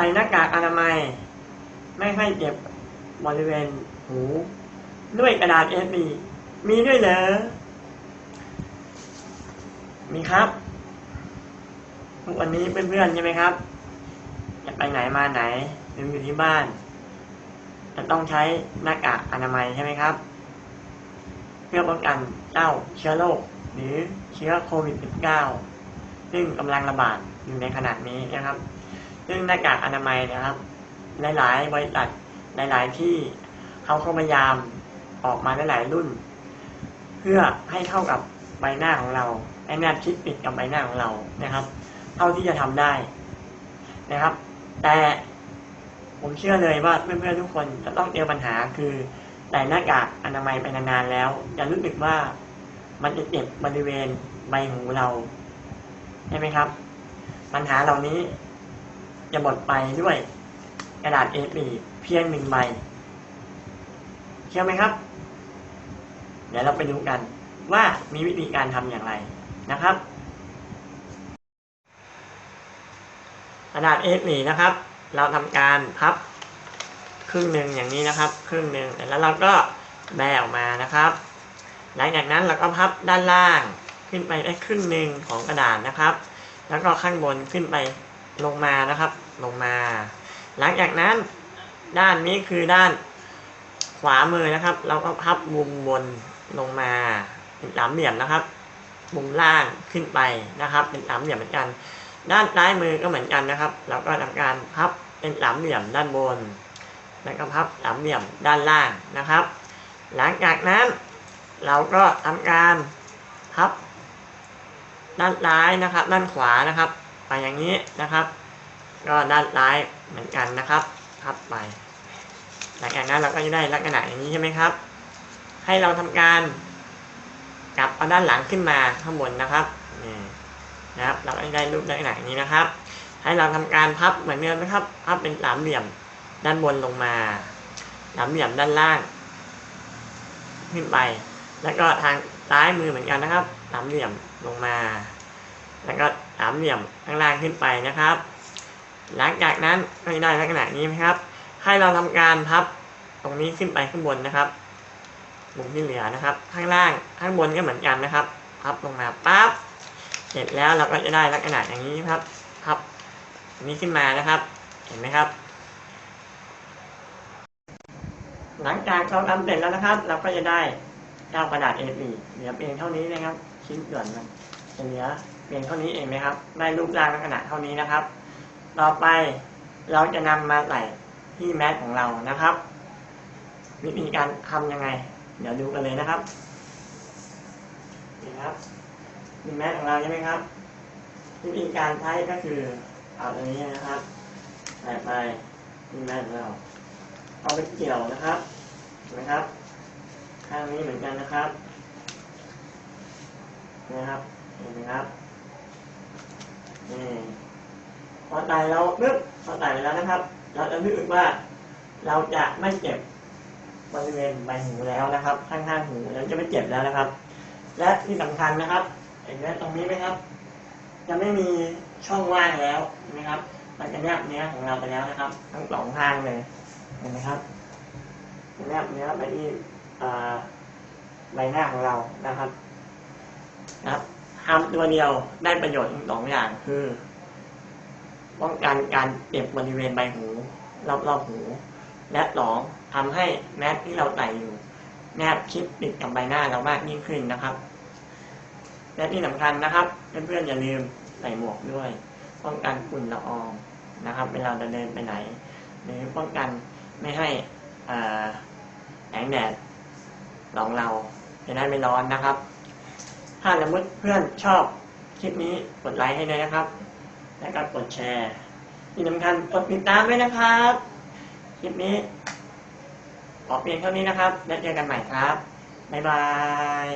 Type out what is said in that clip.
ใส่หน้ากากอนามัย ไม่ให้เจ็บบริเวณหู ด้วยกระดาษ A4 มีด้วยเหรอ มีครับทุกวันนี้เพื่อนๆใช่ไหมครับจะไปไหนมาไหนหรืออยู่ที่บ้าน จะต้องใช้หน้ากากอนามัยใช่ไหมครับ เพื่อป้องกันเจ้าเชื้อโรคหรือเชื้อโควิด -19 ซึ่งกำลังระบาดอยู่ในขณะนี้นะครับ ซึ่งหน้ากากอนามัยนะครับ หลาย ๆ บริษัทหลาย ๆ ที่เขาก็พยายามออกมาหลาย ๆ รุ่น เพื่อให้เข้ากับใบหน้าของเราให้แนบชิดติดกับใบหน้าของเรานะครับ เท่าที่จะทำได้นะครับ แต่ผมเชื่อเลยว่าเพื่อนๆทุกคนจะต้องเจอปัญหาคือใส่หน้ากากอนามัยไปนานๆแล้วจะรู้สึกว่ามันจะเจ็บบริเวณใบหูเราใช่ไหมครับ ปัญหาเหล่านี้ จะหมดไปด้วยกระดาษ A4 เพียงหนึ่งใบเชื่อไหมครับ เดี๋ยวเราไปดูกันว่ามีวิธีการทำอย่างไรนะครับกระดาษ A4 นะครับ เราทำการพับครึ่งหนึ่งอย่างนี้นะครับ ครึ่งหนึ่งแล้วเราก็แบะออกมานะครับ หลังจากนั้นเราก็พับด้านล่างขึ้นไปได้ครึ่งหนึ่งของกระดาษนะครับ แล้วก็ข้างบนขึ้นไป ลงมานะครับ ลงมา หลังจากนั้นด้านนี้คือด้านขวามือนะครับ เราก็พับมุมบนลงมาเป็นสามเหลี่ยมนะครับ มุมล่างขึ้นไปนะครับ เป็นสามเหลี่ยมเหมือนกัน ด้านซ้ายมือก็เหมือนกันนะครับ เราก็ทำการพับเป็นสามเหลี่ยมด้านบน แล้วก็พับสามเหลี่ยมด้านล่างนะครับ หลังจากนั้น เราก็ทำการพับด้านซ้ายนะครับ ด้านขวานะครับ ไปอย่างนี้นะครับ ก็ด้านซ้ายเหมือนกันนะครับพับไป หลังจากนั้นเราก็จะได้ลักษณะอย่างนี้ใช่ไหมครับ ให้เราทำการกลับเอาด้านหลังขึ้นมาข้างบนนะครับนี่นะครับ เราก็จะได้รูปลักษณะอย่างนี้นะครับ ให้เราทำการพับเหมือนเดิมนะครับ พับเป็นสามเหลี่ยมด้านบนลงมาสามเหลี่ยมด้านล่าง ขึ้นไป แล้วก็ทางซ้ายมือเหมือนกันนะครับสามเหลี่ยมลงมา แล้วก็สามเหลี่ยมข้างล่างขึ้นไปนะครับ หลังจากนั้นก็จะได้ลักษณะนี้นะครับ ให้เราทำการพับตรงนี้ขึ้นไปข้างบนนะครับมุมที่เหลือนะครับ ข้างล่างข้างบนก็เหมือนกันนะครับ พับลงมาปั๊บเสร็จแล้วเราก็จะได้ลักษณะอย่างนี้ครับพับนี้ขึ้นมานะครับ เห็นไหมครับ หลังจากเราทำเสร็จแล้วนะครับ เราก็จะได้เจ้ากระดาษ A4 เหลือเพียงเท่านี้นะครับ ชิ้นส่วนมันะเหลือ เพียงเท่านี้เองนะครับ ได้รูปร่างลักษณะเท่านี้นะครับ ต่อไปเราจะนำมาใส่ที่แมสของเรานะครับ วิธีการทำยังไง เดี๋ยวดูกันเลยนะครับนี่ครับมีแมสของเราใช่ไหมครับวิธีการใช้ก็คือเอาตรงนี้นะครับใส่ไปที่แมสของเราเอาไปเกี่ยวนะครับนไหมครับ ข้างนี้เหมือนกันนะครับนะครับเห็นไหมครับ พอใส่เราปึ๊บพอใส่ไปแล้วนะครับ เราจะรู้สึกว่า เราจะไม่เจ็บบริเวณใบหูแล้วนะครับ ข้างๆหูเราจะไม่เจ็บแล้วนะครับ และที่สำคัญนะครับเห็นไหมตรงนี้ไหมครับ จะไม่มีช่องว่างแล้วนไหมครับมันจะแนบเนื้อของเราไปแล้วนะครับ ทั้งสองข้างเลยเห็นไหมครับแนบเนื้อไปที่ใบหน้าของเรานะครับ ครับ ทำตัวเดียวได้ประโยชน์สองอย่างคือป้องกันการเจ็บบริเวณใบหูรอบๆหู และสองทำให้แมสที่เราใส่อยู่แนบชิดติดกับใบหน้าเรามากยิ่งขึ้นนะครับ และที่สำคัญนะครับเพื่อนๆอย่าลืมใส่หมวกด้วยป้องกันฝุ่นละอองนะครับ เวลาเราเดินไปไหน หรือป้องกันไม่ให้อ่าแสงแดดหลองเราจะได้ไม่ร้อนนะครับ ถ้าสมมติเพื่อนชอบคลิปนี้กดไลค์ให้ด้วยนะครับ และก็กดแชร์ ที่สำคัญกดติดตามด้วยนะครับ คลิปนี้ขอเพียงเท่านี้นะครับ แล้วเจอกันใหม่ครับ บ๊ายบาย